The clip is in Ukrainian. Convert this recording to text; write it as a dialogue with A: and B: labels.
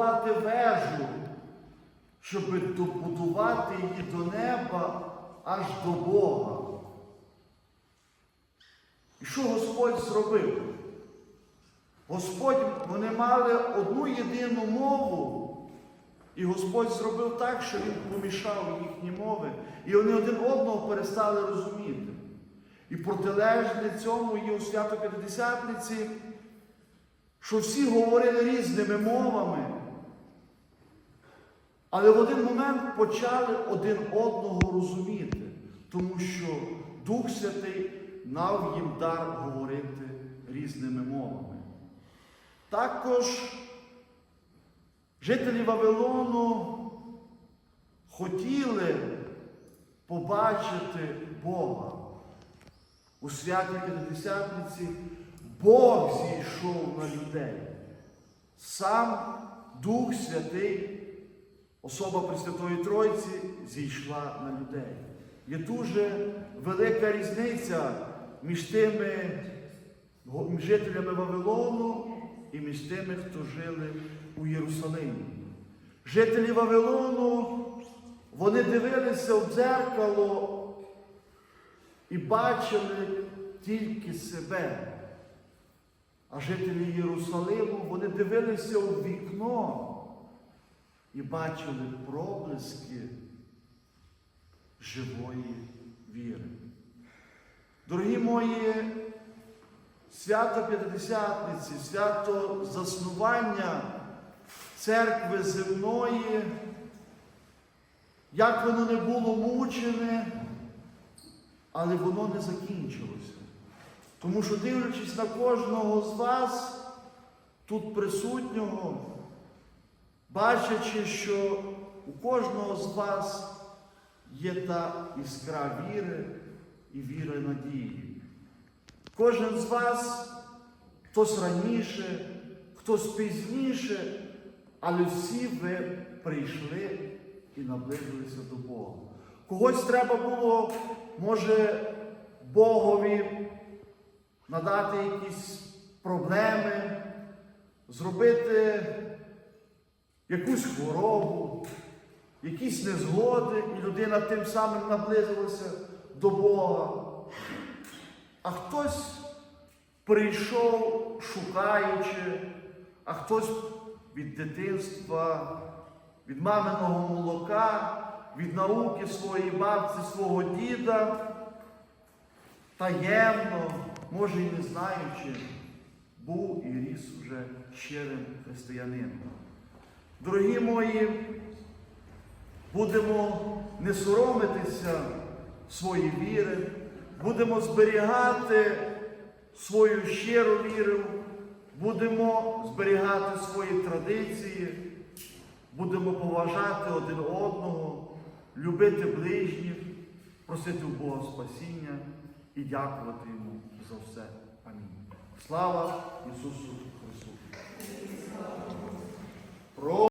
A: будувати вежу, щоб добудувати її до неба аж до Бога. І що Господь зробив? Господь, вони мали одну єдину мову, і Господь зробив так, що Він помішав їхні мови, і вони один одного перестали розуміти. І протилежне цьому є у свято П'ятидесятниці, що всі говорили різними мовами, але в один момент почали один одного розуміти, тому що Дух Святий дав їм дар говорити різними мовами. Також жителі Вавилону хотіли побачити Бога. У святі П'ятидесятниці Бог зійшов на людей. Сам Дух Святий, особа Пресвятої Тройці, зійшла на людей. Є дуже велика різниця між тими жителями Вавилону і між тими, хто жили у Єрусалимі. Жителі Вавилону, вони дивилися в дзеркало і бачили тільки себе. А жителі Єрусалиму вони дивилися у вікно і бачили проблиски живої віри. Дорогі мої, свято П'ятидесятниці, свято заснування церкви земної, як воно не було мучене, але воно не закінчилося. Тому що, дивлячись на кожного з вас, тут присутнього, бачачи, що у кожного з вас є та іскра віри і віри надії. Кожен з вас хтось раніше, хтось пізніше, але всі ви прийшли і наблизилися до Бога. Когось треба було, може, Богові надати якісь проблеми, зробити якусь хворобу, якісь незгоди, і людина тим самим наблизилася до Бога. А хтось прийшов шукаючи, а хтось від дитинства, від маминого молока, від науки своєї бабці, свого діда, таємно, може і не знаючи, був і ріс уже щирим християнином. Дорогі мої, будемо не соромитися своєї віри, будемо зберігати свою щиру віру, будемо зберігати свої традиції, будемо поважати один одного, любити ближніх, просити у Бога спасіння і дякувати Йому за все. Амінь. Слава Ісусу